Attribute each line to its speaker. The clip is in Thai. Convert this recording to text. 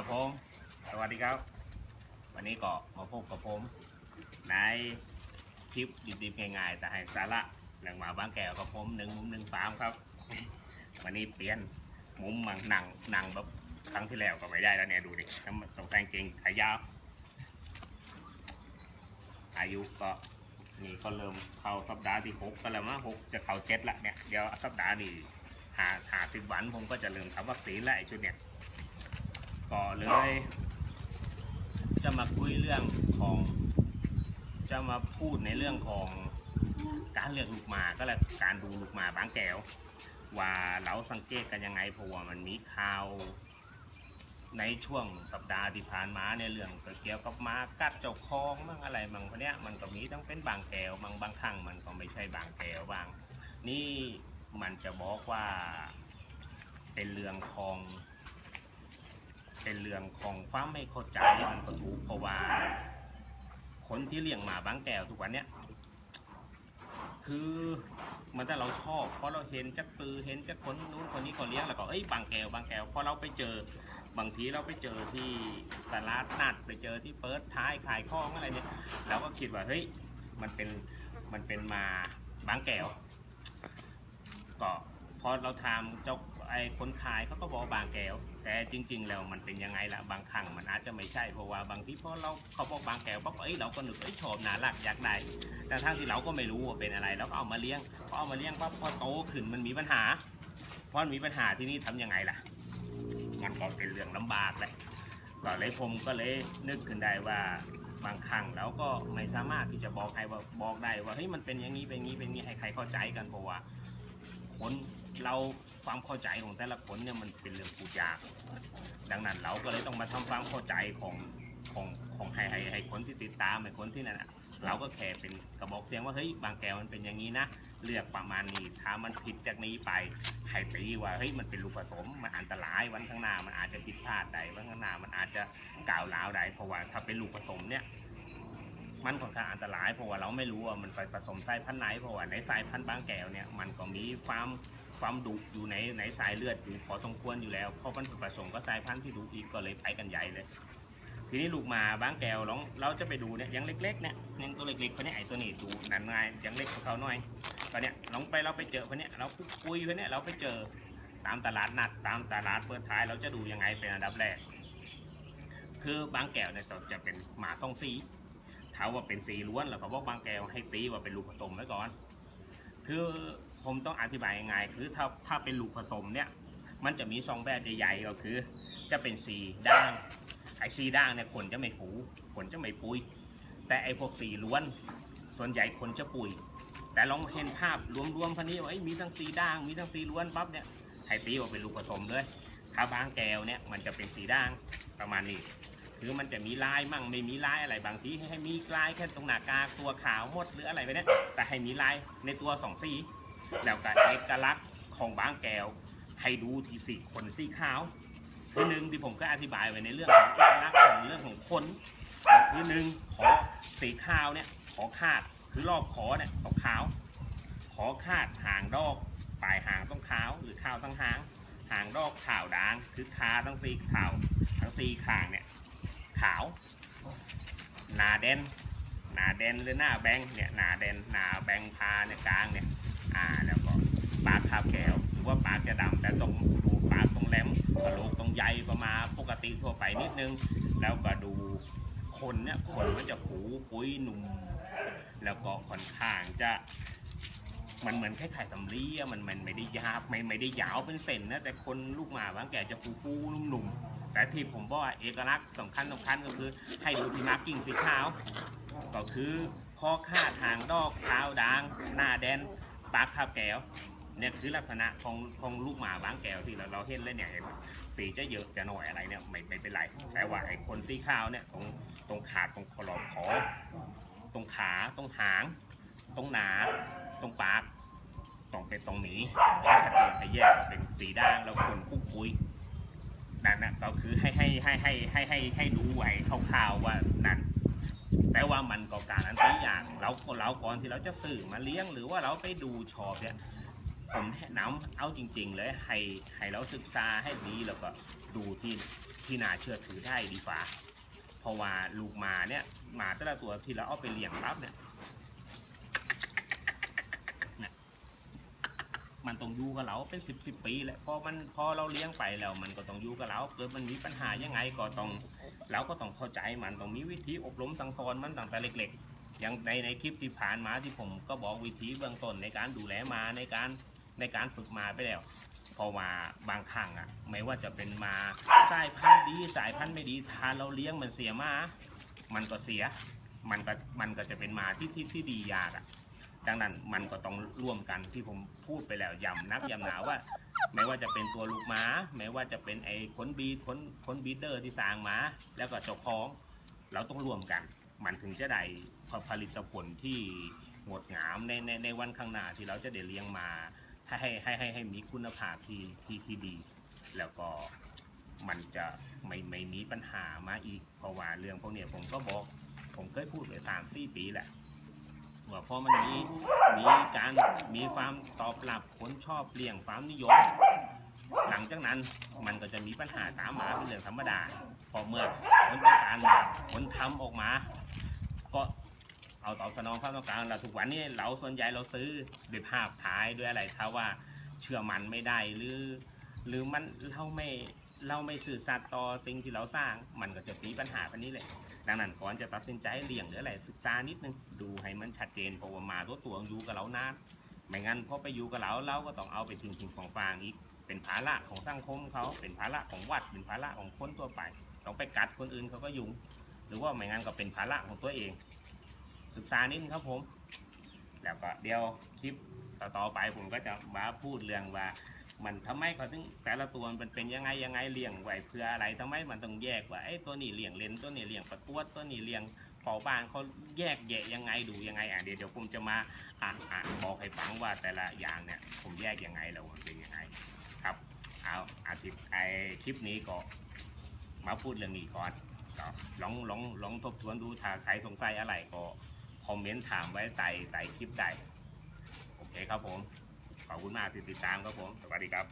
Speaker 1: ครับผม สวัสดีครับ วันนี้ก็มาพบกับผม ในคลิปดิบๆง่ายๆแต่ให้สาระเรื่องหมาบ้างแก้วกับผมหนึ่งมุมหนึ่งฟาร์มครับ วันนี้เปลี่ยนมุมมังหนังหนังแบบครั้งที่แล้วก็ไม่ได้แล้วเนี่ยดูดิต้องต้องแต่งเกงขายาว อายุก็นี่ก็เริ่มเข้าสัปดาห์ที่หกก็แล้วมั้งหกจะเข้าเจ็ดละเนี่ยเดี๋ยวสัปดาห์นี้หาหาสิบวันผมก็จะเริ่มทำวัคซีนล้วไอชุดเนี่ย ก็เลย จะมาคุยเรื่องของ จะมาพูดในเรื่องของการเลือกลูกหมาก็แล้วการดูลูกหมาบางแก้ว ว่าเราสังเกตกันยังไงเพราะว่ามันมีข่าว ในช่วงสัปดาห์ที่ผ่านมาในเรื่องเกี่ยวกับหมากัดเจ้าของมั่งอะไรมั่งพวกเนี้ยมันก็มีต้องเป็นบางแก้วบางบางครั้งมันก็ไม่ใช่บางแก้วบาง นี่มันจะบอกว่าเป็นเรื่องของ เป็นเรื่องของความไม่เข้าใจมันก็ถูกเพราะว่า คนที่เลี้ยงหมาบางแก้วทุกวันเนี้ยคือมันแต่เราชอบเพราะเราเห็นจากซื้อเห็นจากคนนู้นคนนี้เขาเลี้ยงแล้วก็เอ้ยบางแก้วบางแก้วพอเราไปเจอบางทีเราไปเจอที่ตลาดนัดไปเจอที่เปิดท้ายขายข้องอะไรเนี่ยเราก็คิดว่าเฮ้ยมันเป็นมันเป็นมาบางแก้วก็พอเราทำเจ้า ไอ้คนขายเขาก็บอกว่าบางแก้ว แต่จริง ๆ แล้วมันเป็นยังไงล่ะบางครั้งมันอาจจะไม่ใช่เพราะว่าบางทีเพอเราเขาบอกบางแก้วปั๊บเอ้ยเราก็นึกเอ้ยชอบน่ารักอยากได้แต่ทั้งที่เราก็ไม่รู้ว่าเป็นอะไรแล้วก็เอามาเลี้ยงพอเอามาเลี้ยงปั๊บพอโตขึ้นมันมีปัญหาพอมันมีปัญหาที่นี่ทำยังไงล่ะ มันก็เป็นเรื่องลำบากแหละก็เลยผมก็เลยนึกขึ้นได้ว่าบางครั้งเราก็ไม่สามารถที่จะบอกใครว่าบอกได้ว่าเฮ้ยมันเป็นอย่างนี้เป็นอย่างนี้เป็นอย่างนี้ให้ใครเข้าใจกันเพราะว่าคน เราความเข้าใจของแต่ละคนเนี่ยมันเป็นเรื่องพูดยาก ดังนั้นเราก็เลยต้องมาทำความเข้าใจของของของให้ให้ให้คนที่ติดตามให้คนที่นั่นน่ะเราก็แค่เป็นกระบอกเสียงว่าเฮ้ยบางแก้วมันเป็นอย่างนี้นะเลือกประมาณนี้ถ้ามันผิดจากนี้ไปให้ตีว่าเฮ้ยมันเป็นลูกผสมมันอันตรายวันข้างหน้ามันอาจจะผิดพลาดใดวันข้างหน้ามันอาจจะกล่าวร้าวใดเพราะว่าถ้าเป็นลูกผสมเนี่ยมันค่อนข้างอันตรายเพราะว่าเราไม่รู้ว่ามันไปผสมสายพันธุ์ไหนเพราะว่าในสายพันธุ์บางแก้วเนี่ยมันก็มีความ ความดุอยู่ในในสายเลือดอยู่พอสมควรอยู่แล้วเพราะมันผสมก็สายพันธุ์ที่ดุอีกก็เลยไปกันใหญ่เลย ทีนี้ลูกมาบางแก้วลองเราจะไปดูเนี่ยยังเล็กๆเนี่ยยังตัวเล็กๆคนนี้ไอตัวนี้ดูหนันไงยังเล็กกว่าเขาหน่อยตอนเนี้ยลองไปเราไปเจอคนเนี้ยเราคุยคนเนี้ยเราไปเจอตามตลาดนัดตามตลาดเปิดท้ายเราจะดูยังไงเป็นอันดับแรก คือบางแก้วเนี่ยจะเป็นหมาทรงสีถามว่าเป็นสีล้วนแล้วเขาบอกบางแก้วให้ตีว่าเป็นลูกผสมไว้ก่อน คือ ผมต้องอธิบายยังไงคือถ้าถ้าเป็นลูกผสมเนี่ย มันจะมีสองแบบใหญ่ๆก็คือ จะเป็นสีด่าง ไอ้สีด่างเนี่ยขนจะไม่ฟูขนจะไม่ปุย แต่ไอ้พวกสีล้วน ส่วนใหญ่ขนจะปุย แต่ลองเห็นภาพรวมๆพันนี้ว่าเอ้มีทั้งสีด่าง มีทั้งสีล้วนปั๊บเนี่ยให้ตีว่าเป็นลูกผสมเลยถ้าบางแก้วเนี่ยมันจะเป็นสีด่างประมาณนี้คือมันจะมีลายมั่งไม่มีลายอะไรบางทีให้ให้มีลายแค่ตรงหน้ากากตัวขาวหมดหรืออะไรไปเนี่ยแต่ให้มีลายในตัวสองสี แล้วก็เอกลักษณ์ของบางแก้วให้ดูที่สีขนสีขาว คือหนึ่งที่ผมก็อธิบายไว้ในเรื่องของเอกลักษณ์ของเรื่องของขนคือหนึ่งขอสีขาวเนี่ยขอคาดคือรอบขอเนี่ยขอขาว ขอคาดหางดอกปลายหางต้องขาวหรือขาวทั้งหาง หางดอกขาวด่างคือคาทั้งสีขาวทั้งสีขางเนี่ยขาวหนาเดนหนาเดนหรือหน้าแบงเนี่ยหนาเดนหนาแบงพาเนี่ยกลางเนี่ย อ่าแล้วก็ปากคาบแก้วหรือว่าปากจะดำแต่ตรงดูปากตรงแหลมกระโหลกตรงใหญ่ประมาณปกติทั่วไปนิดนึง แล้วก็ดูขนเนี่ยขนมันจะผูปุ้ยหนุ่ม แล้วก็ค่อนข้างจะมันเหมือนคล้ายๆสำลีอะมันมันไม่ได้ยาวไม่ไม่ได้ยาวเป็นเส้นนะแต่คนลูกหมาบางแก่จะฟูฟูๆนุ่มๆแต่ที่ผมบอกว่าเอกลักษณ์สำคัญสำคัญก็คือ ให้ดูที่มาร์กิ้งสีขาว ก็คือคอคาดหางดอกขาวด่างหน้าแดน ปากคาบแก้วเนี่ยคือลักษณะของของลูกหมาบางแก้วที่เราเราเห็นเลยเนี่ยเห็นไหมสีจะเยอะจะหน่อยอะไรเนี่ยไม่ไม่เป็นไรแต่ว่าไอ้คนสีขาวเนี่ยตรงตรงขาดตรงคอลอคอตรงขาตรงหาง ตรงหนาตรงปากต้องเป็นตรงนี้ให้ชัดเจนให้แยกเป็นสีด่างแล้วคนคุกคุยนั่นนะก็คือให้ให้ให้ให้ให้ให้ให้ดูไว้คร่าวๆว่านั่น แต่ว่ามันก็การันตีอย่างเราเราก่อนที่เราจะซื้อมาเลี้ยงหรือว่าเราไปดูชอบเนี่ยผมแนะนำเอาจริง ๆ เลยให้ให้เราศึกษาให้ดีแล้วก็ดูที่ที่น่าเชื่อถือได้ดีกว่า เพราะว่าลูกหมาเนี่ยหมาแต่ละตัวที่เราเอาไปเลี้ยงปั๊บเนี่ยเนี่ย มันต้องอยู่กับเราเป็นสิบสิบปีแหละพอมันพอเราเลี้ยงไปแล้วมันก็ต้องอยู่กับเราเกิดมันมีปัญหายังไงก็ต้องเราก็ต้องเข้าใจมันต้องมีวิธีอบรมสั่งสอนมันตั้งแต่เล็ก ๆ อย่างในในคลิปที่ผ่านมาที่ผมก็บอกวิธีเบื้องต้นในการดูแลมาในการในการฝึกมาไปแล้วเพราะว่าบางครั้งอะไม่ว่าจะเป็นมาสายพันธุ์ดีสายพันธุ์ไม่ดีถ้าเราเลี้ยงมันเสียมา มันก็เสียมันก็มันก็จะเป็นมาที่ที่ที่ดียากอะ ดังนั้นมันก็ต้องร่วมกันที่ผมพูดไปแล้วย้ำนักย้ำหนาว่า ไม่ว่าจะเป็นตัวลูกม้าไม่ว่าจะเป็นไอ้ขนบีดขนขนบีเดอร์ที่สร้างมาแล้วก็เจ้าของ เราต้องร่วมกัน มันถึงจะได้ผลิตผลที่งดงามในในในวันข้างหน้าที่เราจะได้เลี้ยงมาให้ให้ให้ให้ให้มีคุณภาพที่ที่ที่ดี แล้วก็มันจะไม่ไม่มีปัญหามาอีกเพราะว่าเรื่องพวกเนี้ยผมก็บอก ผมเคยพูดไปสามสี่ปีแหละ ว่าพอมันมีมีการมีความตอบรับคนชอบเลี้ยงความนิยม หลังจากนั้นมันก็จะมีปัญหาตามมาเป็นเรื่องธรรมดาพอเมื่อคนต้องการมาคนทำออกมา ก็เอาตอบสนองความต้องการเราทุกวันนี้เราส่วนใหญ่เราซื้อด้วยภาพถ่ายด้วยอะไรถ้าว่าเชื่อมันไม่ได้หรือ หรือมันเราไม่ เราไม่สื่อสัตย์ต่อสิ่งที่เราสร้าง มันก็จะมีปัญหาแบบนี้เลยดังนั้นก่อนจะตัดสินใจเลี้ยงหรืออะไรศึกษานิดนึงดูให้มันชัดเจนเพราะว่ามาตัวตัวอยู่กับเรานานไม่งั้นพอไปอยู่กับเราเราก็ต้องเอาไปทิ้งทิ้งของฟางอีกเป็นภาระของสังคมเขาเป็นภาระของวัดเป็นภาระของคนทั่วไปต้องไปกัดคนอื่นเขาก็ยุ่งหรือว่าไม่งั้นก็เป็นภาระของตัวเอง ศึกษานิดนึงครับผม แล้วก็เดี๋ยวคลิปต่อๆไปผมก็จะมาพูดเรื่องว่า มันทำไมเขาถึงแต่ละตัวมันเป็นยังไงยังไงเลี้ยงไหวเพื่ออะไรทำไมมันต้องแยกว่าไอ้ตัวนี้เลี้ยงเลนตัวนี้เลี้ยงประกวดตัวนี้เลี้ยงเฝ้าบ้านเขาแยกแยะยังไงดูยังไงอะเดี๋ยวเดี๋ยวผมจะมาอ่านอ่านบอกให้ฟังว่าแต่ละอย่างเนี่ยผมแยกยังไงแล้วมันเป็นยังไงครับเอาอาทิตย์ไอคลิปนี้ก็มาพูดเรื่องนี้ก่อนก็ลองลองลองทบทวนดูถ้าใครสงสัยอะไรก็คอมเมนต์ถามไว้ใต้ใต้คลิปได้โอเคครับผม ขอบคุณมากที่ติดตามครับผม สวัสดีครับ